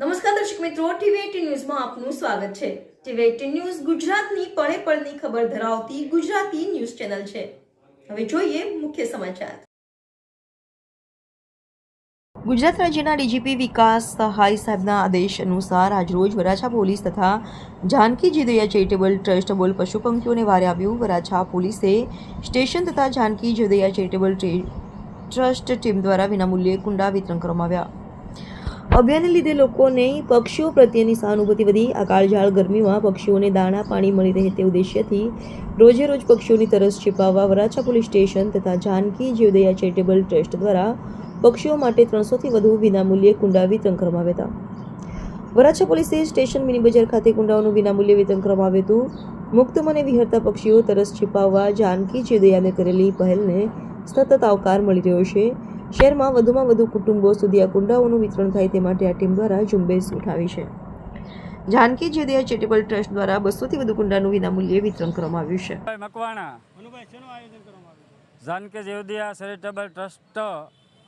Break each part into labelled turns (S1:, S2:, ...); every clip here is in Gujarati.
S1: નમસ્કાર દર્શક મિત્રો ટીવી ન્યૂઝમાં આપનું સ્વાગત છે. ટીવી એટીન ન્યૂઝ ગુજરાતની પળે પળની ખબર ધરાવતી ગુજરાતી ન્યૂઝ ચેનલ છે. હવે જોઈએ મુખ્ય સમાચાર. ગુજરાત રાજ્યના ડીજીપી વિકાસ સહાય સાહેબના આદેશ અનુસાર આજરોજ વરાછા પોલીસ તથા જાનકી જીદૈયા ચેરિટેબલ ટ્રસ્ટ બોલ પશુ પંખીઓને વારે આવ્યું. વરાછા પોલીસે સ્ટેશન તથા જાનકી જીદયા ચેરિટેબલ ટ્રસ્ટ ટીમ દ્વારા વિનામૂલ્યે કુંડા વિતરણ કરવામાં આવ્યા. અભિયાનને લીધે લોકોને પક્ષીઓ પ્રત્યેની સહાનુભૂતિ વધી. આ કાળઝાળ ગરમીમાં પક્ષીઓને દાણા, પાણી મળી રહે તે ઉદ્દેશ્યથી રોજે રોજ પક્ષીઓની તરસ છિપાવવા વરાછા પોલીસ સ્ટેશન તથા જાનકી જીવદયા ચેરિટેબલ ટ્રસ્ટ દ્વારા પક્ષીઓ માટે ત્રણસોથી વધુ વિનામૂલ્યે કુંડા વિતરણ કરવામાં આવ્યા હતા. વરાછા પોલીસે સ્ટેશન મિની બજાર ખાતે કુંડાઓનું વિનામૂલ્ય વિતરણ કરવામાં આવ્યું હતું. મુક્ત મને વિહરતા પક્ષીઓ તરસ છિપાવવા જાનકી જીવદયાને કરેલી પહેલને સતત આવકાર મળી રહ્યો છે. શહેરમાં વધુમાં વધુ કુટુંબો સુધી આ કુંડાઓનું વિતરણ થાય તે માટે આ ટીમ દ્વારા ઝુંબેશ ઉઠાવી છે. જાનકી જેદિયા ચેરિટેબલ ટ્રસ્ટ દ્વારા બસોથી વધુ કુંડાનું વિનામૂલ્યે વિતરણ કરવામાં આવ્યું છે.
S2: જાનકી જેવદિયા ચેરિટેબલ ટ્રસ્ટ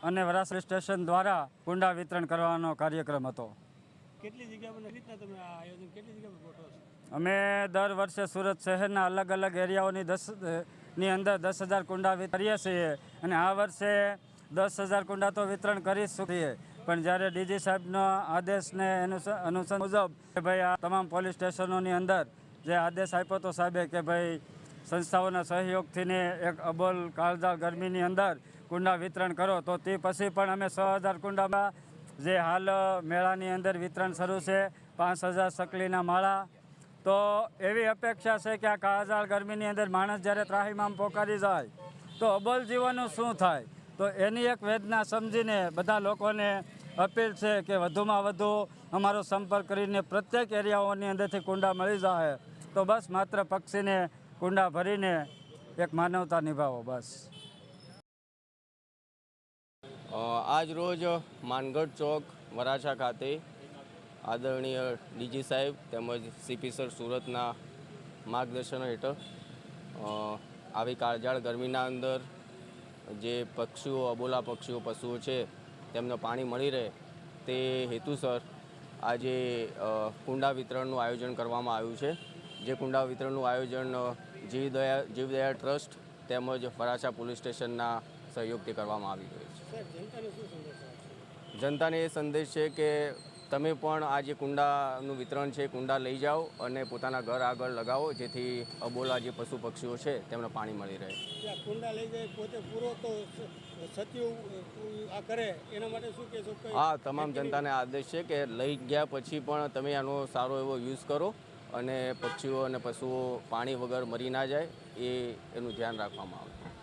S2: અને વરાસરી સ્ટેશન દ્વારા કુંડા વિતરણ કરવાનો કાર્યક્રમ હતો.
S3: કેટલી જગ્યા તમે આ આયોજન કેટલી જગ્યા ગોઠવો છો?
S2: અમે દર વર્ષે સુરત શહેરના અલગ અલગ એરિયાઓની દસની અંદર દસ હજાર કુંડા વિત- કરીએ છીએ અને આ વર્ષે દસ હજાર કુંડા તો વિતરણ કરી શકીએ. પણ જ્યારે ડીજી સાહેબનો આદેશને અનુસર મુજબ કે ભાઈ આ તમામ પોલીસ સ્ટેશનોની અંદર જે આદેશ આપ્યો તો સાહેબે કે ભાઈ સંસ્થાઓના સહયોગથી ને એક અબોલ કાળજાળ ગરમીની અંદર કુંડા વિતરણ કરો, તો તે પછી પણ અમે છ હજાર કુંડામાં જે હાલ મેળાની અંદર વિતરણ શરૂ છે, પાંચ હજાર સકલીના માળા. તો એવી અપેક્ષા છે કે આ કાળજાળ ગરમીની અંદર માણસ જ્યારે ત્રાહીમામ પોકારી જાય, તો અબોલ જીવનનું શું થાય? તો એની એક વેદના સમજીને બધા લોકોને અપીલ છે કે વધુમાં વધુ અમારો સંપર્ક કરીને પ્રત્યેક એરિયાઓની અંદરથી કુંડા મળી જાય તો બસ માત્ર પક્ષીને કુંડા ભરીને એક માનવતા નિભાવો બસ.
S4: આજ રોજ માનગઢ ચોક વરાછા ખાતે આદરણીય ડીજી સાહેબ તેમજ સીપી સર સુરતના માર્ગદર્શન હેઠળ આવી કાળજાળ ગરમીના અંદર જે પક્ષીઓ અબોલા પક્ષીઓ પશુઓ છે તેમને પાણી મળી રહે તે હેતુસર આજે કુંડા વિતરણનું આયોજન કરવામાં આવ્યું છે. જે કુંડા વિતરણનું આયોજન જીવદયા જીવદયા ટ્રસ્ટ તેમજ ફરાસા પોલીસ સ્ટેશનના સહયોગથી કરવામાં આવી રહ્યું છે.
S3: જનતાને
S4: એ સંદેશ છે કે તમે પણ આ જે કુંડાનું વિતરણ છે કુંડા લઈ જાઓ અને પોતાના ઘર આગળ લગાવો જેથી અબોલા જે પશુ પક્ષીઓ છે તેમને પાણી મળી રહે.
S3: કુંડા લઈ જાય પોતે પૂરો તો કરે એના માટે શું કહેશો?
S4: હા તમામ જનતાને આદેશ છે કે લઈ ગયા પછી પણ તમે આનો સારો એવો યુઝ કરો અને પક્ષીઓ અને પશુઓ પાણી વગર મરી ના જાય એ એનું ધ્યાન રાખવામાં આવે.